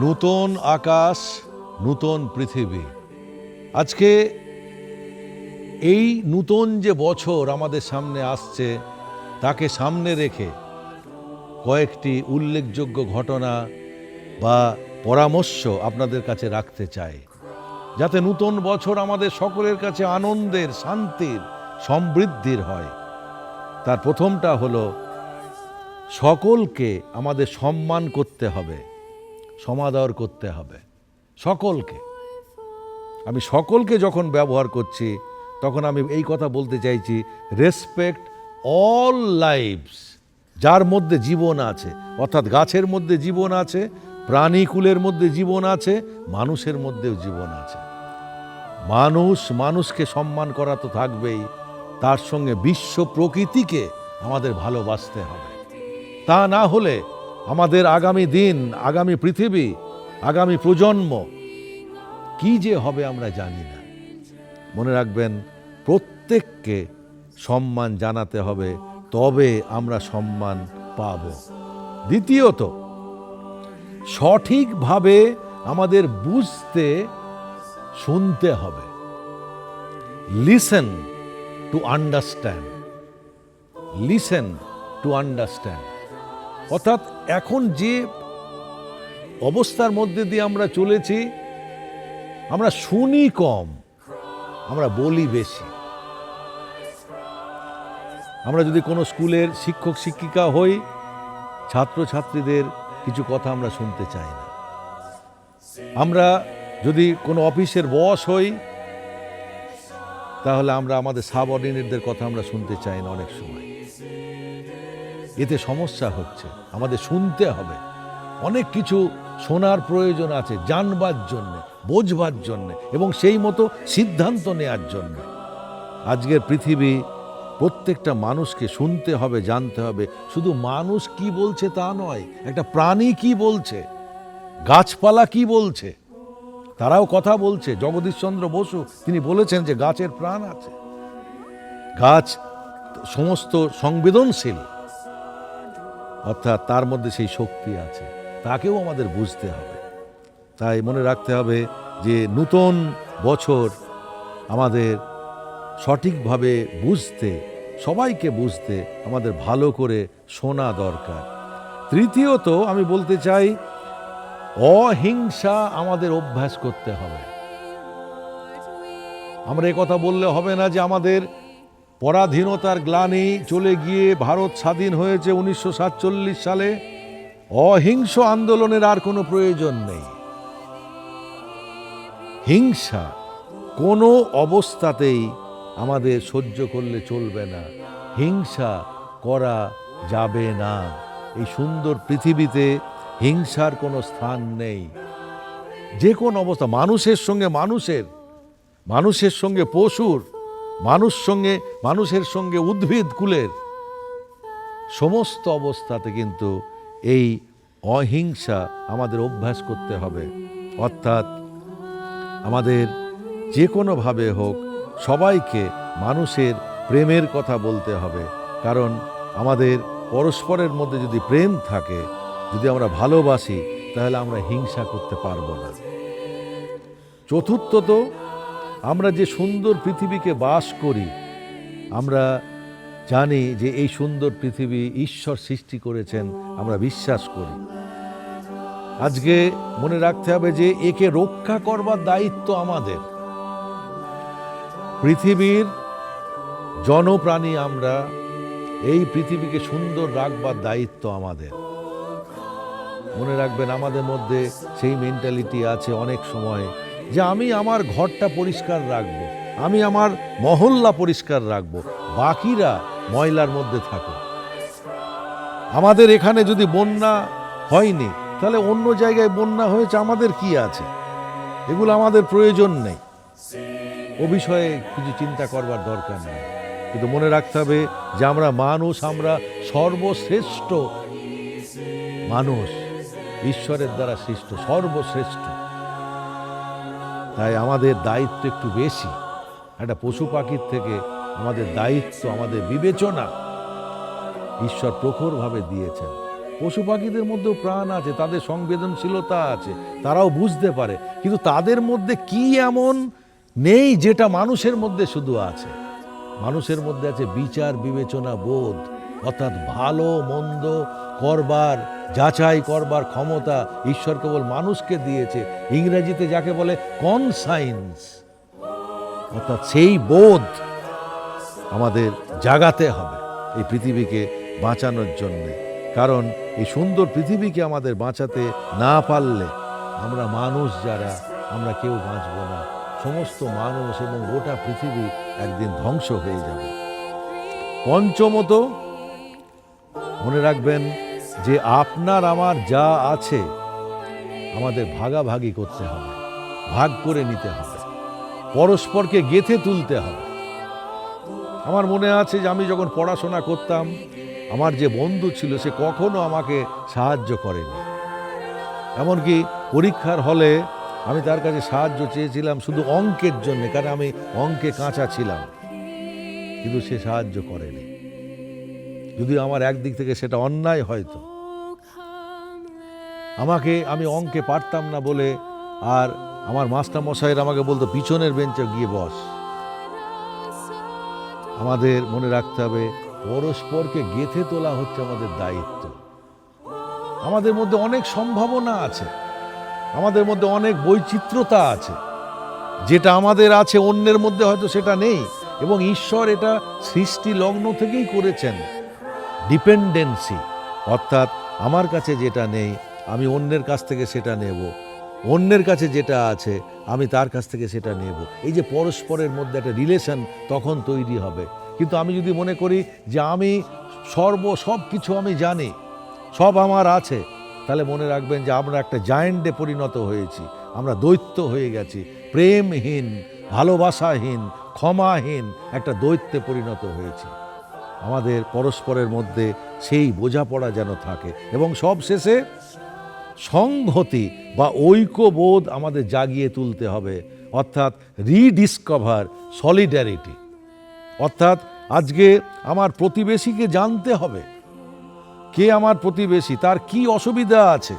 নূতন আকাশ, নূতন পৃথিবী। আজকে এই নূতন যে বছর আমাদের সামনে আসছে, তাকে সামনে রেখে কয়েকটি উল্লেখযোগ্য ঘটনা বা পরামর্শ আপনাদের কাছে রাখতে চাই। যাতে নূতন বছর আমাদের সকলের কাছে আনন্দের, শান্তির, সমৃদ্ধির হয়। তার প্রথমটা হলো, সকলকে আমাদের সম্মান করতে হবে। সমাদর করতে হবে। সকলকে। আমি সকলকে যখন ব্যবহার করছি, তখন আমি এই কথা বলতে চাইছি রেসপেক্ট অল লাইফস যার মধ্যে জীবন আছে, অর্থাৎ গাছের মধ্যে জীবন আছে প্রাণীকুলের মধ্যে জীবন আছে, মানুষের মধ্যেও জীবন আছে। মানুষ মানুষকে সম্মান করা তো থাকবেই, তার সঙ্গে বিশ্ব প্রকৃতিকে আমাদের ভালোবাসতে হবে। তা না হলে আমাদের আগামী দিন, আগামী পৃথিবী, আগামী প্রজন্ম, কি যে হবে আমরা জানি না। মনে রাখবেন, প্রত্যেককে সম্মান জানাতে হবে, তবে আমরা সম্মান পাব। দ্বিতীয়ত, সঠিকভাবে আমাদের বুঝতে, শুনতে হবে। Listen to understand listen to understand অর্থাৎ এখন যে অবস্থার মধ্যে দিয়ে আমরা চলেছি, আমরা শুনি কম, আমরা বলি বেশি। আমরা যদি কোনো স্কুলের শিক্ষক, শিক্ষিকা হই, ছাত্রছাত্রীদের কিছু কথা আমরা শুনতে চাই না। আমরা যদি কোনো অফিসের বস হই, তাহলে আমরা আমাদের সাবঅর্ডিনেটদের কথা আমরা শুনতে চাই না অনেক সময়। এতে সমস্যা হচ্ছে। আমাদের শুনতে হবে। অনেক কিছু শোনার প্রয়োজন আছে জানবার জন্যে, বোঝবার জন্যে এবং সেই মতো সিদ্ধান্ত নেয়ার জন্য। আজকের পৃথিবী প্রত্যেকটা মানুষকে শুনতে হবে, জানতে হবে। শুধু মানুষ কি বলছে তা নয়, একটা প্রাণী কি বলছে, গাছপালা কি বলছে, তারাও কথা বলছে। জগদীশচন্দ্র বসু, তিনি বলেছেন যে গাছের প্রাণ আছে। গাছ সমস্ত সংবেদনশীল। অর্থাৎ তার মধ্যে সেই শক্তি আছে। তাকেও আমাদের বুঝতে হবে। তাই মনে রাখতে হবে যে নূতন বছর আমাদের সঠিকভাবে বুঝতে, সবাইকে বুঝতে আমাদের ভালো করে শোনা দরকার। তৃতীয়ত আমি বলতে চাই, অহিংসা আমাদের অভ্যাস করতে হবে। আমরা কথা বললে হবে না যে আমাদের পরাধীনতার গ্লানি চলে গিয়ে ভারত স্বাধীন হয়েছে উনিশশো সাতচল্লিশ সালে। অহিংস আন্দোলনের আর কোনো প্রয়োজন নেই। হিংসা কোনো অবস্থাতেই আমাদের সহ্য করলে চলবে না। হিংসা করা যাবে না। এই সুন্দর পৃথিবীতে হিংসার কোনো স্থান নেই। যে কোনো অবস্থা, মানুষের সঙ্গে মানুষের মানুষের সঙ্গে পশুর মানুষ সঙ্গে, মানুষের সঙ্গে উদ্ভিদ কুলের সমস্ত অবস্থাতে কিন্তু এই অহিংসা আমাদের অভ্যাস করতে হবে। অর্থাৎ আমাদের যে কোনোভাবে হোক, সবাইকে মানুষের প্রেমের কথা বলতে হবে। কারণ আমাদের পরস্পরের মধ্যে যদি প্রেম থাকে, যদি আমরা ভালোবাসি, তাহলে আমরা হিংসা করতে পারব না। চতুর্থত আমরা যে সুন্দর পৃথিবীকে বাস করি, আমরা জানি যে এই সুন্দর পৃথিবী ঈশ্বর সৃষ্টি করেছেন, আমরা বিশ্বাস করি। আজকে মনে রাখতে হবে যে একে রক্ষা করবার দায়িত্ব আমাদের। পৃথিবীর জনপ্রাণী আমরা, এই পৃথিবীকে সুন্দর রাখবার দায়িত্ব আমাদের। মনে রাখবেন আমাদের মধ্যে সেই মেন্টালিটি আছে অনেক সময় যে আমি আমার ঘরটা পরিষ্কার রাখব, আমি আমার মহল্লা পরিষ্কার রাখব, বাকিরা ময়লার মধ্যে থাকো। আমাদের এখানে যদি বন্যা হয়নি, তাহলে অন্য জায়গায় বন্যা হয়েছে, আমাদের কি আছে? এগুলো আমাদের প্রয়োজন নেই। ও বিষয়ে কিছু চিন্তা করবার দরকার নেই। কিন্তু মনে রাখতে হবে যে আমরা মানুষ, আমরা সর্বশ্রেষ্ঠ মানুষ, ঈশ্বরের দ্বারা সৃষ্ট, সর্বশ্রেষ্ঠ। তাই আমাদের দায়িত্ব একটু বেশি। একটা পশু পাখির থেকে আমাদের দায়িত্ব, আমাদের বিবেচনা ঈশ্বর প্রখরভাবে দিয়েছেন। পশু পাখিদের মধ্যেও প্রাণ আছে, তাদের সংবেদনশীলতা আছে, তারাও বুঝতে পারে। কিন্তু তাদের মধ্যে কি এমন নেই যেটা মানুষের মধ্যে শুধু আছে? মানুষের মধ্যে আছে বিচার, বিবেচনা, বোধ। অর্থাৎ ভালো, মন্দ করবার, যাচাই করবার ক্ষমতা ঈশ্বর কেবল মানুষকে দিয়েছে। ইংরেজিতে যাকে বলে কনসাইন্স অর্থাৎ সেই বোধ আমাদের জাগাতে হবে এই পৃথিবীকে বাঁচানোর জন্যে। কারণ এই সুন্দর পৃথিবীকে আমাদের বাঁচাতে না পারলে আমরা মানুষ যারা, আমরা কেউ বাঁচব না। সমস্ত মানুষ এবং গোটা পৃথিবী একদিন ধ্বংস হয়ে যাবে। পঞ্চমত মনে রাখবেন যে আপনার আমার যা আছে আমাদের ভাগাভাগি করতে হবে, ভাগ করে নিতে হবে, পরস্পরকে গেথে তুলতে হবে। আমার মনে আছে যে আমি যখন পড়াশোনা করতাম, আমার যে বন্ধু ছিল সে কখনো আমাকে সাহায্য করেনি। এমনকি পরীক্ষার হলে আমি তার কাছে সাহায্য চেয়েছিলাম শুধু অঙ্কের জন্য, কারণ আমি অঙ্কে কাঁচা ছিলাম। কিন্তু সে সাহায্য করেনি। যদি আমার একদিক থেকে সেটা অন্যায় হয়তো। আমাকে আমি অঙ্কে পারতাম না বলে আর আমার মাস্টার মশাইয়ের আমাকে বলতো, পিছনের বেঞ্চে গিয়ে বস। আমাদের মনে রাখতে হবে, পরস্পরকে গেথে তোলা হচ্ছে আমাদের দায়িত্ব। আমাদের মধ্যে অনেক সম্ভাবনা আছে, আমাদের মধ্যে অনেক বৈচিত্র্যতা আছে। যেটা আমাদের আছে, অন্যের মধ্যে হয়তো সেটা নেই। এবং ঈশ্বর এটা সৃষ্টি লগ্ন থেকেই করেছেন। ডিপেন্ডেন্সি। অর্থাৎ আমার কাছে যেটা নেই, আমি অন্যের কাছ থেকে সেটা নেব। অন্যের কাছে যেটা আছে, আমি তার কাছ থেকে সেটা নেব। এই যে পরস্পরের মধ্যে একটা রিলেশন তখন তৈরি হবে। কিন্তু আমি যদি মনে করি যে আমি সর্ব, সব কিছু আমি জানি, সব আমার আছে, তাহলে মনে রাখবেন যে আমরা একটা জায়েন্টে পরিণত হয়েছি। আমরা দৈত্য হয়ে গেছি। প্রেমহীন, ভালোবাসাহীন, ক্ষমাহীন একটা দৈত্যে পরিণত হয়েছি। আমাদের পরস্পরের মধ্যে সেই বোঝাপড়া যেন থাকে। এবং সব শেষে সংহতি বা ঐক্যবোধ আমাদের জাগিয়ে তুলতে হবে। অর্থাৎ রিডিসকভার সলিডারিটি। অর্থাৎ আজকে আমার প্রতিবেশীকে জানতে হবে। কে আমার প্রতিবেশী? তার কি অসুবিধা আছে?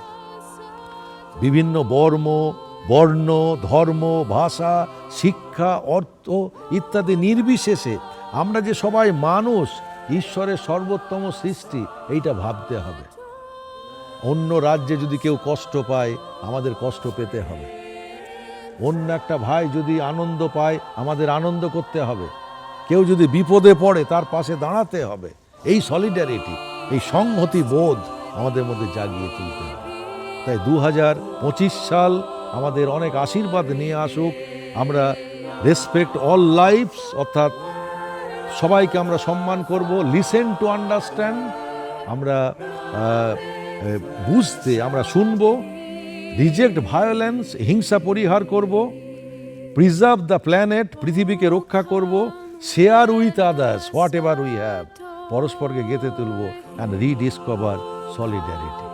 বিভিন্ন বর্ম, বর্ণ, ধর্ম, ভাষা, শিক্ষা, অর্থ ইত্যাদি নির্বিশেষে আমরা যে সবাই মানুষ, ঈশ্বরের সর্বোত্তম সৃষ্টি, এইটা ভাবতে হবে। অন্য রাজ্যে যদি কেউ কষ্ট পায়, আমাদের কষ্ট পেতে হবে। অন্য একটা ভাই যদি আনন্দ পায়, আমাদের আনন্দ করতে হবে। কেউ যদি বিপদে পড়ে, তার পাশে দাঁড়াতে হবে। এই সলিডারিটি এই সংহতি বোধ আমাদের মধ্যে জাগিয়ে তুলতে হবে। তাই দু হাজার পঁচিশ সাল আমাদের অনেক আশীর্বাদ নিয়ে আসুক। আমরা রেসপেক্ট অল লাইফস অর্থাৎ সবাইকে আমরা সম্মান করব লিসেন টু আন্ডারস্ট্যান্ড আমরা বুঝতে, আমরা শুনব রিজেক্ট ভায়োলেন্স হিংসা পরিহার করব প্রিজার্ভ দ্য প্ল্যানেট পৃথিবীকে রক্ষা করব share with others whatever we have পরস্পরকে গেঁথে তুলব অ্যান্ড রিডিসকভার সলিডারিটি